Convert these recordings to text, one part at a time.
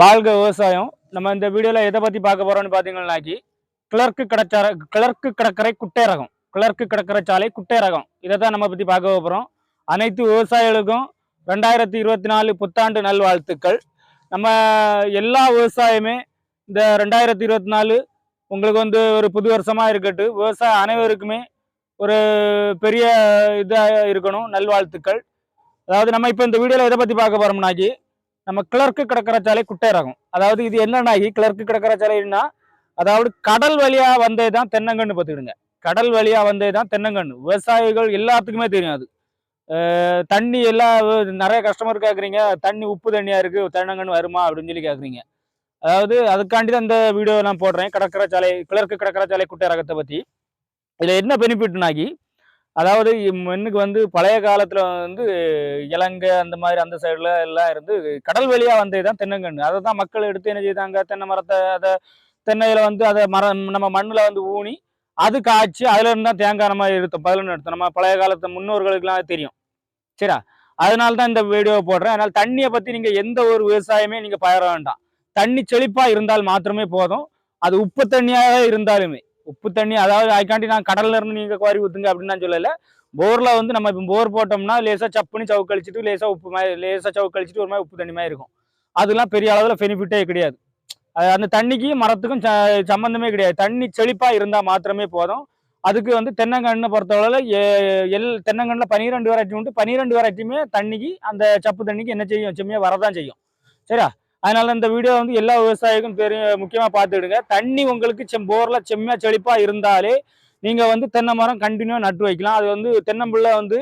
வாழ்க விவசாயம். நம்ம இந்த வீடியோவில் எதை பற்றி பார்க்க போகிறோம்னு பார்த்தீங்கன்னாக்கி கிளர்க்கு கடற்சார கிளர்க்கு கடற்கரை குட்டை ரகம். கிளர்க்கு கடற்கரை சாலை குட்டை ரகம். இதை தான் நம்ம பற்றி பார்க்க போகிறோம் அனைத்து விவசாயிகளுக்கும் ரெண்டாயிரத்தி இருபத்தி நாலு புத்தாண்டு நல்வாழ்த்துக்கள். நம்ம எல்லா விவசாயமே இந்த ரெண்டாயிரத்தி இருபத்தி நாலு உங்களுக்கு வந்து ஒரு புது வருஷமாக இருக்கட்டும். விவசாய அனைவருக்குமே ஒரு பெரிய இதாக இருக்கணும். நல்வாழ்த்துக்கள். அதாவது நம்ம இப்போ இந்த வீடியோவில் எதை பற்றி பார்க்க போகிறோம்னாக்கி நம்ம கிளர்க்கு கடற்கரை சாலை குட்டையராகும். அதாவது இது என்னன்னாகி கிளர்க்கு கடற்கரை சாலைன்னா அதாவது கடல் வழியா வந்தே தான் தென்னங்கன்று பார்த்துக்கிடுங்க. கடல் வழியா வந்தே தான் தென்னங்கன்று விவசாயிகள் எல்லாத்துக்குமே தெரியும் அது. தண்ணி எல்லா நிறைய கஸ்டமர் கேட்குறீங்க தண்ணி உப்பு தண்ணியாக இருக்குது தென்னங்கன்று வருமா அப்படின்னு சொல்லி கேட்குறீங்க அதாவது அதுக்காண்டி தான் இந்த வீடியோ நான் போடுறேன். கடற்கரை சாலை கிளர்க்கு கடற்கரை சாலை குட்டை ரகத்தை பற்றி இதில் என்ன பெனிஃபிட்னாக்கி அதாவது மண்ணுக்கு வந்து பழைய காலத்தில் வந்து இலங்கை அந்த மாதிரி அந்த சைடில் எல்லாம் இருந்து கடல் வழியாக வந்தது தான் தென்னங்கன்று அதை தான் மக்கள் எடுத்து என்ன செய்தாங்க? தென்னை மரத்தை அதை தென்னையில் வந்து அதை மரம் நம்ம மண்ணில் வந்து ஊனி அது காய்ச்சி அதில் இருந்தால் தேங்காய் நம்ம எடுத்தோம் பதிலொன்று எடுத்தோம். நம்ம பழைய காலத்து முன்னோர்களுக்கெல்லாம் தெரியும். சரியா? அதனால தான் இந்த வீடியோ போடுறேன். அதனால் தண்ணியை பற்றி நீங்கள் எந்த ஒரு விவசாயமே நீங்கள் பயிர வேண்டாம். தண்ணி செழிப்பாக இருந்தால் மாத்திரமே போதும். அது உப்பு தண்ணியாக இருந்தாலுமே. உப்பு தண்ணி அதாவது அதுக்காண்டி நான் கடல்ல இருந்து நீங்க குவாரி ஊத்துங்க அப்படின்னு நான் சொல்லல. போர்ல வந்து நம்ம இப்போ போர் போட்டோம்னா லேசா சப்புன்னு சவு கழிச்சிட்டு லேசா உப்பு மாதிரி லேசா சவு கழிச்சிட்டு ஒரு மாதிரி உப்பு தண்ணி மாதிரி இருக்கும். அதெல்லாம் பெரிய அளவில் பெனிஃபிட்டே கிடையாது. அது அந்த தண்ணிக்கு மரத்துக்கும் ச- சம்பந்தமே கிடையாது. தண்ணி செழிப்பா இருந்தா மாத்திரமே போதும். அதுக்கு வந்து தென்னங்கண்ணை பொறுத்தளவில் எல் தென்னங்கண்ணில் பனிரெண்டு வெரைட்டி உண்டு. பனிரெண்டு வெரைட்டியுமே தண்ணிக்கு அந்த சப்பு தண்ணிக்கு என்ன செய்யும்? செம்மையாக வரதான் செய்யும். சரியா? அதனால இந்த வீடியோ வந்து எல்லா விவசாயிக்கும் பெரிய முக்கியமாக பார்த்துக்கிடுங்க. தண்ணி உங்களுக்கு செம் போரில் செம்மையாக செழிப்பாக இருந்தாலே நீங்கள் வந்து தென்னை மரம் கண்டினியூவாக நட்டு வைக்கலாம். அது வந்து தென்னம்பிள்ளை வந்து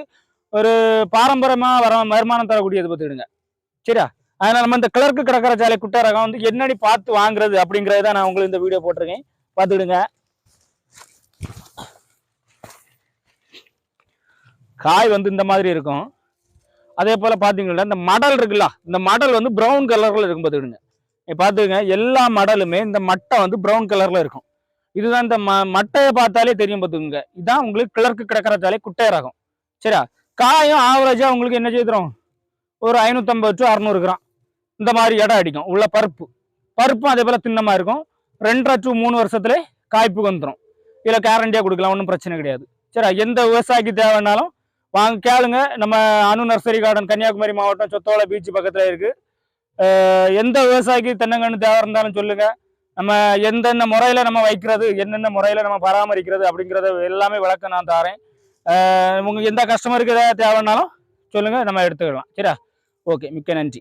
ஒரு பாரம்பரியமாக வர வருமானம் தரக்கூடியது பார்த்துடுங்க சரியா? அதனால நம்ம இந்த கிளர்க்கு கிடக்கிற சாலை குட்டை ரகம் வந்து என்னடி பார்த்து வாங்குறது அப்படிங்கறது தான் நான் உங்களுக்கு இந்த வீடியோ போட்டிருக்கேன். பார்த்துக்கிடுங்க. காய் வந்து இந்த மாதிரி இருக்கும். அதே போல் பார்த்தீங்கன்னா இந்த மடல் இருக்குல்ல இந்த மடல் வந்து ப்ரௌன் கலரில் இருக்கும் பார்த்துக்கிடுங்க நீங்க எல்லா மடலுமே இந்த மட்டை வந்து ப்ரௌன் கலரில் இருக்கும். இதுதான் இந்த ம மட்டையை பார்த்தாலே தெரியும் பார்த்துக்குங்க இதான் உங்களுக்கு கிளர்க்கு கிடக்கிறதாலே குட்டையராகும். சரியா? காயும் ஆவரேஜாக உங்களுக்கு என்ன செய்துரும் ஒரு ஐநூற்றம்பது டு அறநூறு கிராம். இந்த மாதிரி இடம் அடிக்கும் உள்ள பருப்பு. பருப்பும் அதே போல் தின்னமாக இருக்கும். ரெண்டரை டு மூணு வருஷத்துல காய்ப்புக்கு வந்துடும் இதில் கேரண்டியாக கொடுக்கலாம் ஒன்றும் பிரச்சனை கிடையாது. சரி எந்த விவசாயிக்கு தேவைன்னாலும் வாங்க கேளுங்க. நம்ம அணு நர்சரி கார்டன் கன்னியாகுமரி மாவட்டம் சொத்தோலை பீச் பக்கத்தில் இருக்கு. எந்த விவசாயிக்கு தென்னங்கன்று தேவை இருந்தாலும் சொல்லுங்க. நம்ம எந்தெந்த முறையில நம்ம வைக்கிறது என்னென்ன முறையில நம்ம பராமரிக்கிறது அப்படிங்கிறத எல்லாமே விளக்கம் நான் தாரேன். உங்கள் உங்க எந்த கஸ்டமருக்கு ஏதாவது தேவைன்னாலும் சொல்லுங்க நம்ம எடுத்துக்கலாம். சரியா? ஓகே மிக்க நன்றி.